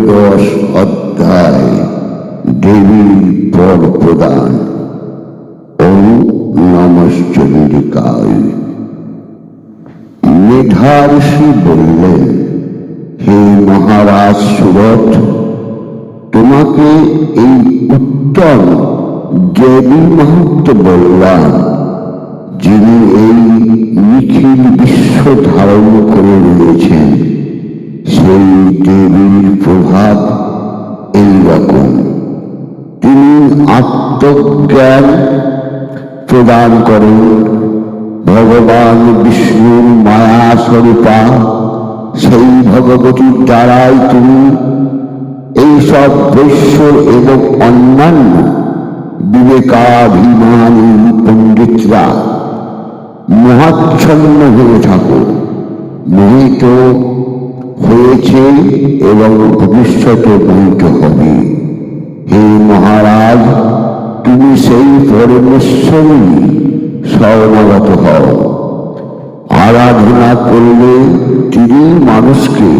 ত্রয়োদশ অধ্যায় দেবীর পর প্রদান। ও নমশ্চন্ডিকায় মেধাঋষি বললেন, হে মহারাজ সুরত তোমাকে এই উত্তম দেবী মাহাত্ম বললাম যিনি এই নিখিল বিশ্ব ধারণ করে রয়েছেন সেই দেবীর প্রভাব এইরকম। তিনি আত্মজ্ঞান প্রদান করেন। ভগবান বিষ্ণুর মায়া স্বরূপা সেই ভগবতীর দ্বারাই তুমি এইসব বৈশ্য এবং অন্যান্য বিবেকাভিমানী পণ্ডিতরা মহাচ্ছন্ন হয়ে থাকো মোহিত হয়েছে এবং ভবিষ্যতে মোহিত হবে। হে মহারাজ, তুমি সেই পরমেশ্বরী শরণাগত হও। আরাধনা করলে তিনি মানুষকে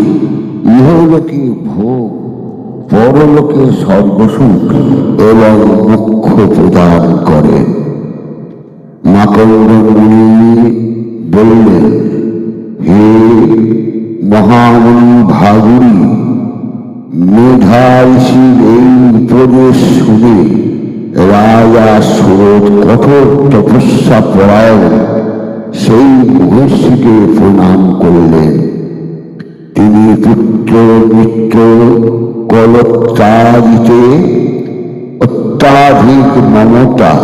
ইহলোকে ভোগ, পরলোকে সর্বসুখ এবং মুখ্য প্রদান করেন মাকন্দ মুনি বললেন মহামণি ভাগুরী মেধাঋষির এই উপদেশ শুনে রাজা সুরত কঠোর তপস্যা পরায়ণ সেই মহর্ষিকে প্রণাম করলেন। তিনি পুত্র মিত্র কলত্রাদিতে অত্যাধিক মমতা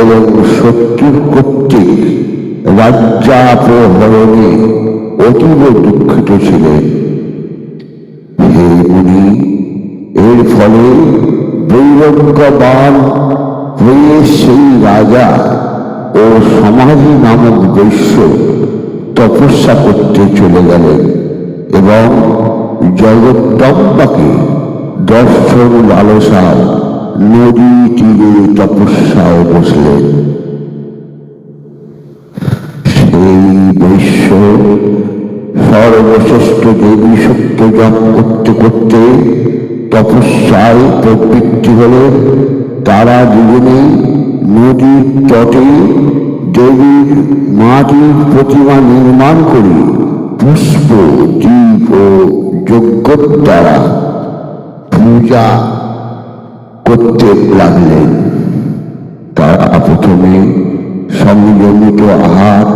এবং শত্রুর কর্তৃক রাজ্যাপহরণে অতীব দুঃখিত ছিলেন হে মুনি, এর ফলে বৈরজ্ঞবান হয়ে সেই রাজা ও সমাধি নামক বৈশ্য তপস্যা করতে চলে গেলেন এবং জগত্তম্বাকে দর্শন লালসায় নদী তীরে তপস্যায় বসলেন। সেই বৈশ্য সর্বশ্রেষ্ঠ দেবী সত্য জপ করতে করতে তপস্যায় প্রবৃত্তি হলে তারা দুজনেই নদীর তটে দেবীর মাটির প্রতিমা নির্মাণ করে। পুষ্প, দীপ ও যজ্ঞ দ্বারা পূজা করতে লাগলেন। তারা প্রথমে সংযমিত আহার,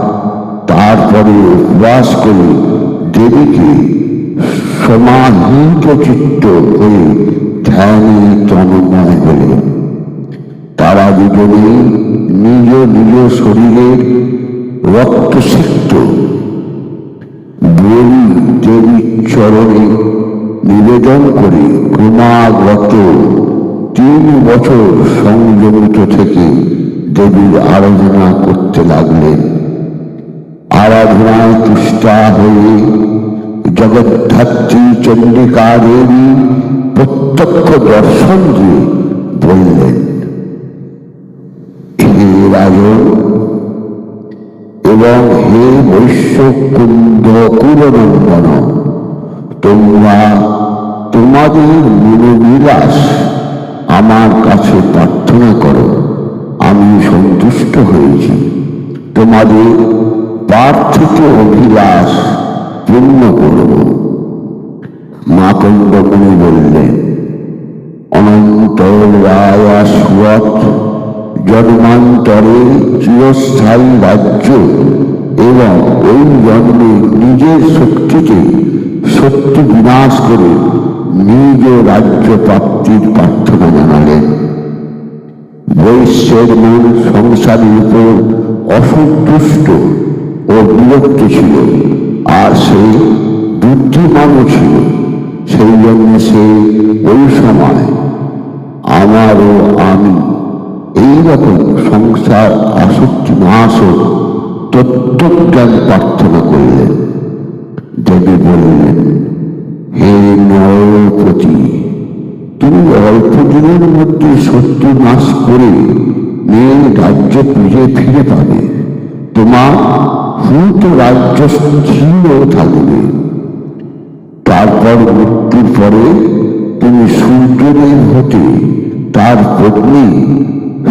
তারপরে উপবাস করে। দেবীকে সমাহিত চিত্ত হয়ে ধ্যানে তন্ময় হলেন তারা দুজনে নিজ নিজ শরীরের রক্তসিক্ত। বলি দেবীর চরণে নিবেদন করে ক্রমাগত তিন বছর সংযমিত থেকে দেবীর আরাধনা করতে লাগলেন। আরাধনায় তুষ্টা হয়ে জগদ্ধাত্রী চন্ডিকা দেবী প্রত্যক্ষ দর্শন দিয়ে বললেন, হে রাজন এবং হে বৈশ্য কুন্দ কুলনন্দন তোমরা তোমাদের মনোবিলাস আমার কাছে প্রার্থনা করো, আমি সন্তুষ্ট হয়েছি। তোমাদের পার্থিত অভিলাষ পূর্ণ করব। মাকণ্ডমণি বললেন অনন্ত রায়া জন্মান্তরে চিরস্থায়ী রাজ্য এবং ওই জন্মে নিজের শক্তিকে শক্তি বিনাশ করে নিজ রাজ্য প্রাপ্তির প্রার্থনা জানালেন বৈশ্যের মন সংসারের উপর অসন্তুষ্ট ও বিরক্ত ছিল। সে বুদ্ধিমানও ছিল সেই জন্য সে ওই সময় আমারও আমি এইরকম সংসার আসক্তি নাশ হোক তত্ত্বজ্ঞান প্রার্থনা করলেন। দেবী বললেন, হে নরপতি, তুমি অল্প দিনের মধ্যে শত্রু নাশ করে মেয়ে রাজ্য পুজো ফিরে পাবে। তোমার রাজ্য স্থির থাকবে। তারপর মৃত্যুর পরে তিনি সূর্যদেব হতে তার পত্নী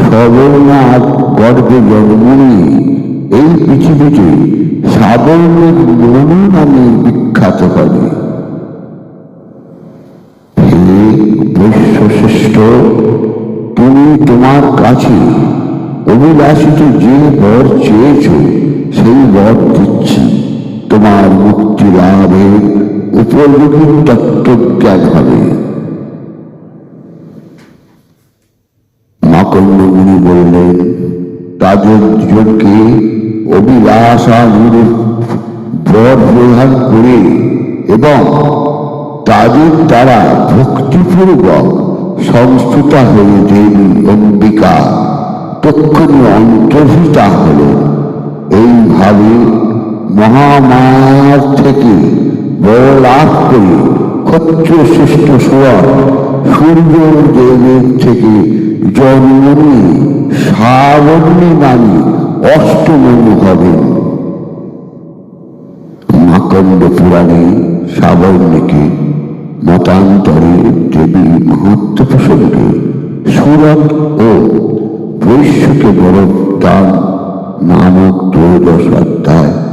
সবর্ণার গর্ভে জন্ম নিয়ে এই পৃথিবীতে সাবর্ণের মনু নামে বিখ্যাত হবে। হে তুমি তোমার কাছে অভিলাষিত যে বর চেয়েছ সেই বর দিচ্ছি তোমার মুক্তি লাভের উপযোগী তত্ত্বজ্ঞান হবে। মাকন্দমুনি বললেন তাদের দুজনকে অভিলাষানুরূপ বর প্রদান করে এবং তাদের দ্বারা ভক্তিপূর্বক সংস্কৃতা হয়ে দেবী অম্বিকা তক্ষণে অন্তর্হিতা হলেন। এইভাবে মহামায়ার থেকে বড় লাভ করে। ক্ষত্রিয় শ্রেষ্ঠ সোয়ার সূর্য দেবের থেকে জন্ম নিয়ে শ্রাবণী নামে অষ্টমনু হবেন মাকন্ড পুরাণে সাবর্ণীকে, মতান্তরে দেবী মহত্ব প্রসঙ্গে সুরত ও বৈশ্যকে বড় দান নামক ত্রয়োদশ অধ্যায়